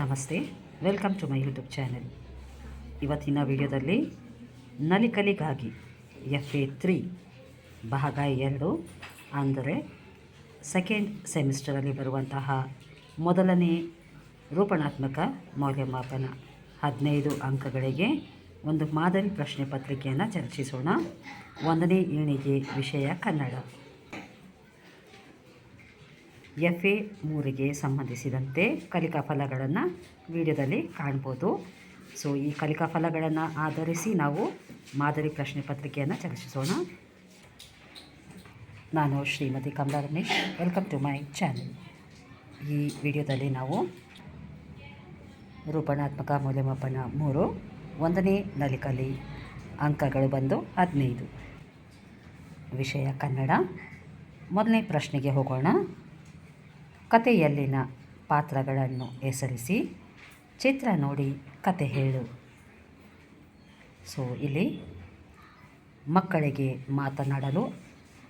ನಮಸ್ತೆ, welcome to my YouTube channel. ಇವತ್ತಿನ ವಿಡಿಯೋದಲ್ಲಿ ನಲಿಕಲಿಗಾಗಿ ಎಫ್ ಎ ತ್ರೀ, ಭಾಗ ಎರಡು, ಅಂದರೆ ಸೆಕೆಂಡ್ ಸೆಮಿಸ್ಟರಲ್ಲಿ ಬರುವಂತಹ ಮೊದಲನೇ ರೂಪಣಾತ್ಮಕ ಮೌಲ್ಯಮಾಪನ ಹದಿನೈದು ಅಂಕಗಳಿಗೆ ಒಂದು ಮಾದರಿ ಪ್ರಶ್ನೆ ಪತ್ರಿಕೆಯನ್ನು ಚರ್ಚಿಸೋಣ. ಒಂದನೇ ಏಣಿಗೆ ವಿಷಯ ಕನ್ನಡ. ಎಫ್ ಎ ಮೂರಿಗೆ ಸಂಬಂಧಿಸಿದಂತೆ ಕಲಿಕಾ ಫಲಗಳನ್ನು ವಿಡಿಯೋದಲ್ಲಿ ಕಾಣ್ಬೋದು. ಸೊ ಈ ಕಲಿಕಾ ಫಲಗಳನ್ನು ಆಧರಿಸಿ ನಾವು ಮಾದರಿ ಪ್ರಶ್ನೆ ಪತ್ರಿಕೆಯನ್ನು ಚರ್ಚಿಸೋಣ. ನಾನು Shrimati Kamala Ramesh. Welcome to my channel ಈ ವಿಡಿಯೋದಲ್ಲಿ ನಾವು ರೂಪಣಾತ್ಮಕ ಮೌಲ್ಯಮಾಪನ ಮೂರು, ಒಂದನೇ ನಲಿಕಲಿ ಅಂಕಗಳು ಬಂದು ಹದಿನೈದು. ವಿಷಯ ಕನ್ನಡ. ಮೊದಲನೇ ಪ್ರಶ್ನೆಗೆ ಹೋಗೋಣ. ಕಥೆಯಲ್ಲಿನ ಪಾತ್ರಗಳನ್ನು ಹೆಸರಿಸಿ ಚಿತ್ರ ನೋಡಿ ಕತೆ ಹೇಳು. ಸೊ, ಇಲ್ಲಿ ಮಕ್ಕಳಿಗೆ ಮಾತನಾಡಲು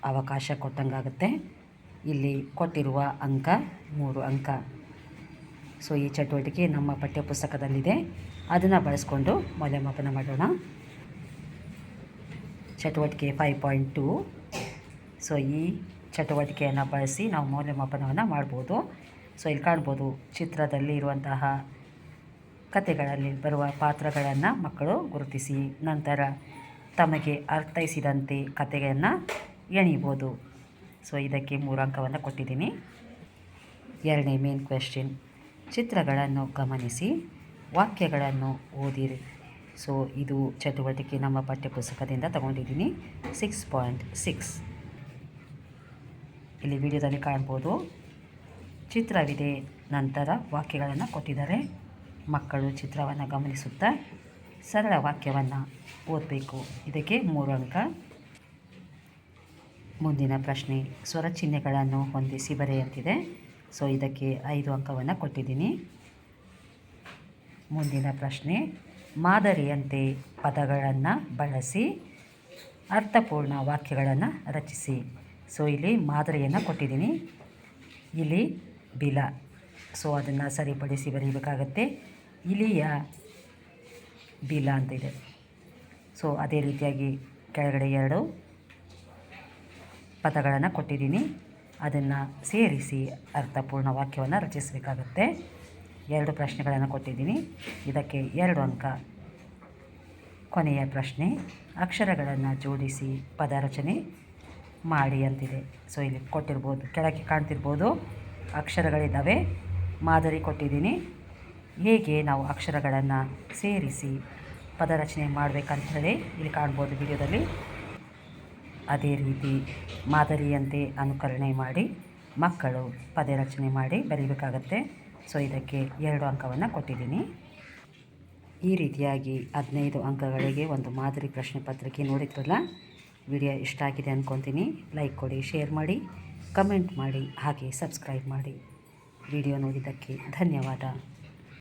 ಅವಕಾಶ ಕೊಟ್ಟಂಗಾಗುತ್ತೆ. ಇಲ್ಲಿ ಕೊಟ್ಟಿರುವ ಅಂಕ, ಮೂರು ಅಂಕ. ಸೊ, ಈ ಚಟುವಟಿಕೆ ನಮ್ಮ ಪಠ್ಯಪುಸ್ತಕದಲ್ಲಿದೆ. ಅದನ್ನು ಬಳಸ್ಕೊಂಡು ಮೌಲ್ಯಮಾಪನ ಮಾಡೋಣ. ಚಟುವಟಿಕೆ ಫೈವ್ ಪಾಯಿಂಟ್ ಟು ಸೊ, ಈ ಚಟುವಟಿಕೆಯನ್ನು ಬಳಸಿ ನಾವು ಮೌಲ್ಯಮಾಪನವನ್ನು ಮಾಡ್ಬೋದು. ಸೊ ಇಲ್ಲಿ ಕಾಣ್ಬೋದು ಚಿತ್ರದಲ್ಲಿ ಇರುವಂತಹ ಕಥೆಗಳಲ್ಲಿ ಬರುವ ಪಾತ್ರಗಳನ್ನು ಮಕ್ಕಳು ಗುರುತಿಸಿ ನಂತರ ತಮಗೆ ಅರ್ಥೈಸಿದಂತೆ ಕಥೆಯನ್ನು ಎಣಿಬೋದು. ಸೊ ಇದಕ್ಕೆ ಮೂರು ಅಂಕವನ್ನು ಕೊಟ್ಟಿದ್ದೀನಿ. ಎರಡನೇ ಮೇನ್ ಕ್ವೆಶ್ಚನ್ ಚಿತ್ರಗಳನ್ನು ಗಮನಿಸಿ, ವಾಕ್ಯಗಳನ್ನು ಓದಿರಿ. ಸೊ ಇದು ಚಟುವಟಿಕೆ ನಮ್ಮ ಪಠ್ಯಪುಸ್ತಕದಿಂದ ತಗೊಂಡಿದ್ದೀನಿ. ಸಿಕ್ಸ್ ಪಾಯಿಂಟ್ ಸಿಕ್ಸ್ ಇಲ್ಲಿ ವಿಡಿಯೋದಲ್ಲಿ ಕಾಣ್ಬೋದು. ಚಿತ್ರವಿದೆ. ನಂತರ ವಾಕ್ಯಗಳನ್ನು ಕೊಟ್ಟಿದ್ದಾರೆ. ಮಕ್ಕಳು ಚಿತ್ರವನ್ನು ಗಮನಿಸುತ್ತಾ ಸರಳ ವಾಕ್ಯವನ್ನು ಓದಬೇಕು. ಇದಕ್ಕೆ ಮೂರು ಅಂಕ. ಮುಂದಿನ ಪ್ರಶ್ನೆ, ಸ್ವರ ಚಿಹ್ನೆಗಳನ್ನು ಹೊಂದಿಸಿ ಬರೆಯಂತಿದೆ. ಸೊ, ಇದಕ್ಕೆ ಐದು ಅಂಕವನ್ನು ಕೊಟ್ಟಿದ್ದೀನಿ. ಮುಂದಿನ ಪ್ರಶ್ನೆ, ಮಾದರಿಯಂತೆ ಪದಗಳನ್ನು ಬಳಸಿ ಅರ್ಥಪೂರ್ಣ ವಾಕ್ಯಗಳನ್ನು ರಚಿಸಿ. ಸೊ ಇಲ್ಲಿ ಮಾದರಿಯನ್ನು ಕೊಟ್ಟಿದ್ದೀನಿ. ಇಲ್ಲಿ ಬಿಲ. ಸೊ ಅದನ್ನು ಸರಿಪಡಿಸಿ ಬರೀಬೇಕಾಗತ್ತೆ. ಇಲಿಯ ಬಿಲ ಅಂತ ಇದೆ. ಸೊ ಅದೇ ರೀತಿಯಾಗಿ ಕೆಳಗಡೆ ಎರಡು ಪದಗಳನ್ನು ಕೊಟ್ಟಿದ್ದೀನಿ. ಅದನ್ನು ಸೇರಿಸಿ ಅರ್ಥಪೂರ್ಣ ವಾಕ್ಯವನ್ನು ರಚಿಸಬೇಕಾಗತ್ತೆ. ಎರಡು ಪ್ರಶ್ನೆಗಳನ್ನು ಕೊಟ್ಟಿದ್ದೀನಿ. ಇದಕ್ಕೆ ಎರಡು ಅಂಕ. ಕೊನೆಯ ಪ್ರಶ್ನೆ, ಅಕ್ಷರಗಳನ್ನು ಜೋಡಿಸಿ ಪದ ರಚನೆ. ಮಾಡಿ ಅಂತಿದೆ. ಸೊ ಇಲ್ಲಿ ಕೊಟ್ಟಿರ್ಬೋದು, ಕೆಳಗೆ ಕಾಣ್ತಿರ್ಬೋದು, ಅಕ್ಷರಗಳಿದ್ದಾವೆ. ಮಾದರಿ ಕೊಟ್ಟಿದ್ದೀನಿ. ಹೇಗೆ ನಾವು ಅಕ್ಷರಗಳನ್ನು ಸೇರಿಸಿ ಪದರಚನೆ ಮಾಡಬೇಕಂತ ಹೇಳಿ ಇಲ್ಲಿ ಕಾಣ್ಬೋದು ವಿಡಿಯೋದಲ್ಲಿ. ಅದೇ ರೀತಿ ಮಾದರಿಯಂತೆ ಅನುಕರಣೆ ಮಾಡಿ, ಮಕ್ಕಳು ಪದರಚನೆ ಮಾಡಿ ಬರೀಬೇಕಾಗತ್ತೆ. ಸೊ ಇದಕ್ಕೆ ಎರಡು ಅಂಕವನ್ನು ಕೊಟ್ಟಿದ್ದೀನಿ. ಈ ರೀತಿಯಾಗಿ ಹದಿನೈದು ಅಂಕಗಳಿಗೆ ಒಂದು ಮಾದರಿ ಪ್ರಶ್ನೆ ಪತ್ರಿಕೆ ನೋಡಿದ್ರಲ್ಲ ವಿಡಿಯೋ ಇಷ್ಟ ಆಗಿದೆ ಅಂದ್ಕೊತೀನಿ ಲೈಕ್ ಕೊಡಿ ಶೇರ್ ಮಾಡಿ ಕಮೆಂಟ್ ಮಾಡಿ, ಹಾಗೆ ಸಬ್ಸ್ಕ್ರೈಬ್ ಮಾಡಿ. ವಿಡಿಯೋ ನೋಡಿದ್ದಕ್ಕೆ ಧನ್ಯವಾದ.